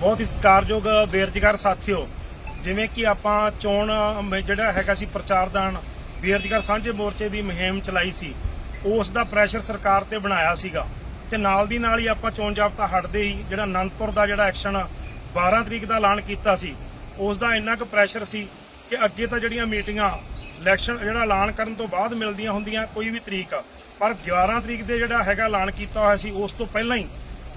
ਬਹੁਤ ਹੀ ਸਤਿਕਾਰਯੋਗ, ਬੇਰੁਜ਼ਗਾਰ ਸਾਥੀਓ, ਜਿਵੇਂ ਕਿ ਆਪਾਂ ਚੋਣ ਮ- ਜਿਹੜਾ ਹੈਗਾ ਸੀ ਪ੍ਰਚਾਰਦਾਨ ਬੇਰੁਜ਼ਗਾਰ ਸਾਂਝੇ ਮੋਰਚੇ ਦੀ ਮੁਹਿੰਮ ਚਲਾਈ ਸੀ, ਉਸ ਦਾ ਪ੍ਰੈਸ਼ਰ ਸਰਕਾਰ ਤੇ ਬਣਾਇਆ ਸੀਗਾ ਤੇ ਨਾਲ ਦੀ ਨਾਲ ਹੀ ਆਪਾਂ ਚੋਣ ਜਾਬਤਾ ਹਟਦੇ ਹੀ ਜਿਹੜਾ ਅਨੰਦਪੁਰ ਦਾ ਜਿਹੜਾ ਐਕਸ਼ਨ 12 ਤਰੀਕ ਦਾ ਐਲਾਨ ਕੀਤਾ ਸੀ, ਉਸ ਦਾ ਇੰਨਾ ਕੁ ਪ੍ਰੈਸ਼ਰ ਸੀ ਕਿ ਅੱਗੇ ਤਾਂ ਜਿਹੜੀਆਂ ਮੀਟਿੰਗਾਂ ਇਲੈਕਸ਼ਨ ਜਿਹੜਾ ਐਲਾਨ ਕਰਨ ਤੋਂ ਬਾਅਦ ਮਿਲਦੀਆਂ ਹੁੰਦੀਆਂ ਕੋਈ ਵੀ ਤਰੀਕ, ਪਰ 11 ਤਰੀਕ ਦੇ ਜਿਹੜਾ ਹੈਗਾ ਐਲਾਨ ਕੀਤਾ ਹੋਇਆ ਸੀ, ਉਸ ਤੋਂ ਪਹਿਲਾਂ ਹੀ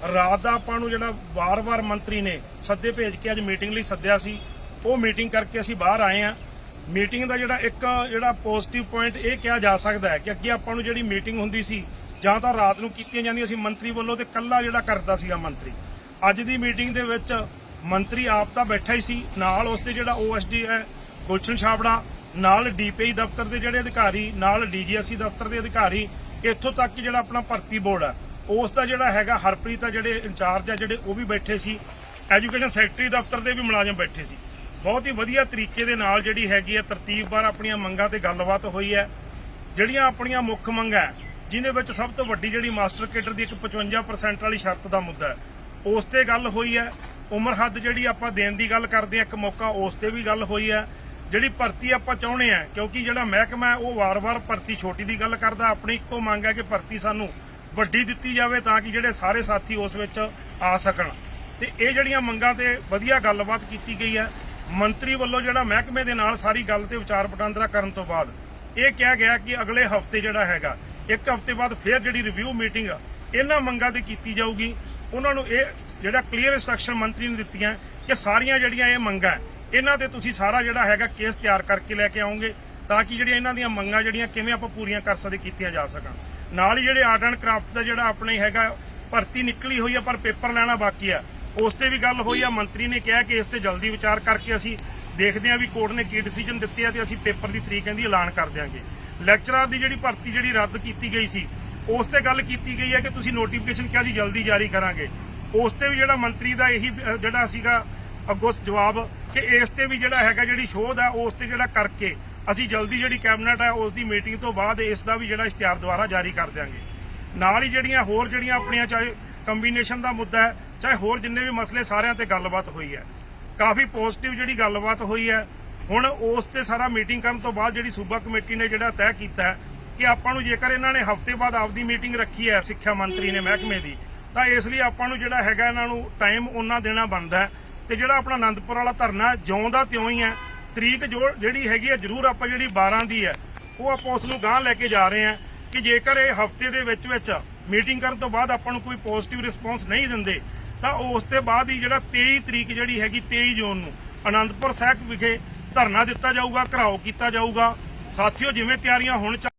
ਰਾਤ ਦਾ ਆਪਾਂ ਨੂੰ ਜਿਹੜਾ ਵਾਰ-ਵਾਰ ਮੰਤਰੀ ਨੇ ਸੱਦੇ ਭੇਜ ਕੇ ਅੱਜ ਮੀਟਿੰਗ ਲਈ ਸੱਦਿਆ ਸੀ, ਉਹ ਮੀਟਿੰਗ ਕਰਕੇ ਅਸੀਂ ਬਾਹਰ ਆਏ ਆ ਮੀਟਿੰਗ ਦਾ ਜਿਹੜਾ ਇੱਕ ਜਿਹੜਾ ਪੋਜ਼ਿਟਿਵ ਪੁਆਇੰਟ ਇਹ ਕਿਹਾ ਜਾ ਸਕਦਾ ਹੈ ਕਿ ਅੱਗੇ ਆਪਾਂ ਨੂੰ ਜਿਹੜੀ ਮੀਟਿੰਗ ਹੁੰਦੀ ਸੀ, ਜਾਂ ਤਾਂ ਰਾਤ ਨੂੰ ਕੀਤੀਆਂ ਜਾਂਦੀਆਂ ਸੀ ਮੰਤਰੀ ਵੱਲੋਂ ਤੇ ਕੱਲਾ ਜਿਹੜਾ ਕਰਦਾ ਸੀਗਾ ਮੰਤਰੀ। ਅੱਜ ਦੀ ਮੀਟਿੰਗ ਦੇ ਵਿੱਚ ਮੰਤਰੀ ਆਪ ਤਾਂ ਬੈਠਾ ਹੀ ਸੀ, ਨਾਲ ਉਸ ਦੇ ਜਿਹੜਾ ਓਐਸਡੀ ਹੈ, ਗੁਲਸ਼ਨ ਛਾਬੜਾ, ਨਾਲ ਡੀਪੀਆਈ ਦਫ਼ਤਰ ਦੇ ਜਿਹੜੇ ਅਧਿਕਾਰੀ, ਨਾਲ ਡੀਜੀਐਸਸੀ ਦਫ਼ਤਰ ਦੇ ਅਧਿਕਾਰੀ, ਇੱਥੋਂ ਤੱਕ ਕਿ ਜਿਹੜਾ ਆਪਣਾ ਭਰਤੀ ਬੋਰਡ ਹੈ। ਉਸ ਦਾ ਜਿਹੜਾ ਹੈਗਾ ਹਰਪ੍ਰੀਤ ਆ ਜਿਹੜੇ ਇੰਚਾਰਜ ਆ ਜਿਹੜੇ ਉਹ ਵੀ ਬੈਠੇ ਸੀ। ਐਜੂਕੇਸ਼ਨ ਸੈਕਟਰੀ ਦਫ਼ਤਰ ਦੇ ਵੀ ਮੁਲਾਜ਼ਮ ਬੈਠੇ ਸੀ। ਬਹੁਤ ਹੀ ਵਧੀਆ ਤਰੀਕੇ ਦੇ ਨਾਲ ਜਿਹੜੀ ਹੈਗੀ ਹੈ ਤਰਤੀਬਵਾਰ ਆਪਣੀਆਂ ਮੰਗਾਂ ਤੇ ਗੱਲਬਾਤ ਹੋਈ ਹੈ। ਜਿਹੜੀਆਂ ਆਪਣੀਆਂ ਮੁੱਖ ਮੰਗਾਂ ਹੈ, ਜਿਹਦੇ ਵਿੱਚ ਸਭ ਤੋਂ ਵੱਡੀ ਜਿਹੜੀ ਮਾਸਟਰ ਕੇਡਰ ਦੀ ਇੱਕ 55% ਵਾਲੀ ਸ਼ਰਤ ਦਾ ਮੁੱਦਾ ਹੈ। ਉਸ ਤੇ ਗੱਲ ਹੋਈ ਹੈ। ਉਮਰ ਹੱਦ ਜਿਹੜੀ ਆਪਾਂ ਦੇਣ ਦੀ ਗੱਲ ਕਰਦੇ ਆ ਇੱਕ ਮੌਕਾ ਉਸ ਤੇ ਵੀ ਗੱਲ ਹੋਈ ਹੈ। ਜਿਹੜੀ ਭਰਤੀ ਆਪਾਂ ਚਾਹੁੰਦੇ ਆ ਕਿਉਂਕਿ ਜਿਹੜਾ ਮਹਿਕਮਾ ਹੈ ਉਹ ਵਾਰ-ਵਾਰ ਭਰਤੀ ਛੋਟੀ ਦੀ ਗੱਲ ਕਰਦਾ। ਆਪਣੀ ਇੱਕੋ ਮੰਗ ਹੈ ਕਿ ਭਰਤੀ ਸਾਨੂੰ ਵੱਡੀ ਦਿੱਤੀ ਜਾਵੇ ਤਾਂ ਕਿ ਜਿਹੜੇ ਸਾਰੇ ਸਾਥੀ ਉਸ ਵਿੱਚ ਆ ਸਕਣ। ਤੇ ਇਹ ਜਿਹੜੀਆਂ ਮੰਗਾਂ ਤੇ ਵਧੀਆ ਗੱਲਬਾਤ ਕੀਤੀ ਗਈ ਹੈ, ਮੰਤਰੀ ਵੱਲੋਂ ਜਿਹੜਾ ਮਹਿਕਮੇ ਦੇ ਨਾਲ ਸਾਰੀ ਗੱਲ ਤੇ ਵਿਚਾਰ ਵਟਾਂਦਰਾ ਕਰਨ ਤੋਂ ਬਾਅਦ ਇਹ ਕਿਹਾ ਗਿਆ ਕਿ ਅਗਲੇ ਹਫ਼ਤੇ ਜਿਹੜਾ ਹੈਗਾ, ਇੱਕ ਹਫ਼ਤੇ ਬਾਅਦ ਫਿਰ ਜਿਹੜੀ ਰਿਵਿਊ ਮੀਟਿੰਗ ਇਹਨਾਂ ਮੰਗਾਂ ਤੇ ਕੀਤੀ ਜਾਊਗੀ। ਉਹਨਾਂ ਨੂੰ ਇਹ ਜਿਹੜਾ ਕਲੀਅਰ ਇੰਸਟਰਕਸ਼ਨ ਮੰਤਰੀ ਨੇ ਦਿੱਤੀਆਂ ਕਿ ਸਾਰੀਆਂ ਜਿਹੜੀਆਂ ਇਹ ਮੰਗਾਂ, ਇਹਨਾਂ ਤੇ ਤੁਸੀਂ ਸਾਰਾ ਜਿਹੜਾ ਹੈਗਾ ਕੇਸ ਤਿਆਰ ਕਰਕੇ ਲੈ ਕੇ ਆਉਂਗੇ ਤਾਂ ਕਿ ਜਿਹੜੀਆਂ ਇਹਨਾਂ ਦੀਆਂ ਮੰਗਾਂ ਜਿਹੜੀਆਂ ਕਿਵੇਂ ਆਪਾਂ ਪੂਰੀਆਂ ਕਰ ਸਕਦੇ ਕੀਤੀਆਂ ਜਾ ਸਕਣ। ਨਾਲ ਹੀ ਜਿਹੜੇ ਆਰਟ ਐਂਡ ਕਰਾਫਟ ਦਾ ਜਿਹੜਾ ਆਪਣੇ ਹੈਗਾ, ਭਰਤੀ ਨਿਕਲੀ ਹੋਈ ਆ, ਪਰ ਪੇਪਰ ਲੈਣਾ ਬਾਕੀ ਆ। ਉਸ ਤੇ ਵੀ ਗੱਲ ਹੋਈ ਆ, ਮੰਤਰੀ ਨੇ ਕਿਹਾ ਕਿ ਇਸ ਤੇ ਜਲਦੀ ਵਿਚਾਰ ਕਰਕੇ ਅਸੀਂ ਦੇਖਦੇ ਹਾਂ ਵੀ ਕੋਰਟ ਨੇ ਕੀ ਡਿਸੀਜਨ ਦਿੱਤੇ ਆ ਤੇ ਅਸੀਂ ਪੇਪਰ ਦੀ ਤਰੀਕ ਇਹਦੀ ਐਲਾਨ ਕਰ ਦਿਆਂਗੇ। ਲੈਕਚਰਰ ਦੀ ਜਿਹੜੀ ਭਰਤੀ ਜਿਹੜੀ ਰੱਦ ਕੀਤੀ ਗਈ ਸੀ, ਉਸ ਤੇ ਗੱਲ ਕੀਤੀ ਗਈ ਹੈ ਕਿ ਤੁਸੀਂ ਨੋਟੀਫਿਕੇਸ਼ਨ ਕਿਹਾ ਸੀ, ਜਲਦੀ ਜਾਰੀ ਕਰਾਂਗੇ। ਉਸ ਤੇ ਵੀ ਜਿਹੜਾ ਮੰਤਰੀ ਦਾ ਇਹੀ ਜਿਹੜਾ ਸੀਗਾ ਅੱਗੋਂ ਜਵਾਬ ਕਿ ਇਸ ਤੇ ਵੀ ਜਿਹੜਾ ਹੈਗਾ ਜਿਹੜੀ ਸ਼ੋਧ ਆ, ਉਸ ਤੇ ਜਿਹੜਾ ਕਰਕੇ ਅਸੀਂ ਜਲਦੀ ਜਿਹੜੀ ਕੈਬਨਿਟ ਹੈ ਉਸ ਦੀ ਮੀਟਿੰਗ ਤੋਂ ਬਾਅਦ ਇਸ ਦਾ ਵੀ ਜਿਹੜਾ ਇਸ਼ਤਿਹਾਰ ਦੁਆਰਾ ਜਾਰੀ ਕਰ ਦਿਆਂਗੇ। ਨਾਲ ਹੀ ਜਿਹੜੀਆਂ ਹੋਰ ਜਿਹੜੀਆਂ ਆਪਣੀਆਂ ਚਾਹੇ ਕੰਬੀਨੇਸ਼ਨ ਦਾ ਮੁੱਦਾ ਹੈ, ਚਾਹੇ ਹੋਰ ਜਿੰਨੇ ਵੀ ਮਸਲੇ ਸਾਰਿਆਂ ਤੇ ਗੱਲਬਾਤ ਹੋਈ ਹੈ। ਕਾਫੀ ਪੋਜ਼ਿਟਿਵ ਜਿਹੜੀ ਗੱਲਬਾਤ ਹੋਈ ਹੈ, ਹੁਣ ਉਸ ਤੇ ਸਾਰਾ ਮੀਟਿੰਗ ਕਰਨ ਤੋਂ ਬਾਅਦ ਜਿਹੜੀ ਸੂਬਾ ਕਮੇਟੀ ਨੇ ਜਿਹੜਾ ਤੈਅ ਕੀਤਾ ਹੈ ਕਿ ਆਪਾਂ ਨੂੰ ਜੇਕਰ ਇਹਨਾਂ ਨੇ ਹਫ਼ਤੇ ਬਾਅਦ ਆਪਦੀ ਮੀਟਿੰਗ ਰੱਖੀ ਹੈ, ਸਿੱਖਿਆ ਮੰਤਰੀ ਨੇ ਮਹਿਕਮੇ ਦੀ, ਤਾਂ ਇਸ ਲਈ ਆਪਾਂ ਨੂੰ ਜਿਹੜਾ ਹੈਗਾ ਇਹਨਾਂ ਨੂੰ ਟਾਈਮ ਉਹਨਾਂ ਦੇਣਾ ਬਣਦਾ ਹੈ। ਤੇ ਜਿਹੜਾ ਆਪਣਾ ਆਨੰਦਪੁਰ ਵਾਲਾ ਧਰਨਾ ਜਿਉਂ ਦਾ ਤਿਉਂ ਹੀ ਹੈ ਤਰੀਕ ਜੋ ਜਿਹੜੀ ਹੈਗੀ ਹੈ ਜ਼ਰੂਰ ਆਪਾਂ ਜਿਹੜੀ 12 ਦੀ ਹੈ, ਉਹ ਆਪਾਂ ਉਸ ਨੂੰ ਗਾਂਹ ਲੈ ਕੇ ਜਾ ਰਹੇ ਹਾਂ ਕਿ ਜੇਕਰ ਇਹ ਹਫ਼ਤੇ ਦੇ ਵਿੱਚ ਵਿੱਚ ਮੀਟਿੰਗ ਕਰਨ ਤੋਂ ਬਾਅਦ ਆਪਾਂ ਨੂੰ ਕੋਈ ਪੋਜ਼ਿਟਿਵ ਰਿਸਪੌਂਸ ਨਹੀਂ ਦਿੰਦੇ, ਤਾਂ ਉਸ ਤੇ ਬਾਅਦ ਹੀ ਜਿਹੜਾ 23 ਤਰੀਕ ਜਿਹੜੀ ਹੈਗੀ 23 ਜੂਨ ਨੂੰ ਆਨੰਦਪੁਰ ਸਾਹਿਬ ਵਿਖੇ ਧਰਨਾ ਦਿੱਤਾ ਜਾਊਗਾ, ਘਰਾਓ ਕੀਤਾ ਜਾਊਗਾ। ਸਾਥੀਓ, ਜਿਵੇਂ ਤਿਆਰੀਆਂ ਹੁਣ ਚੱਲ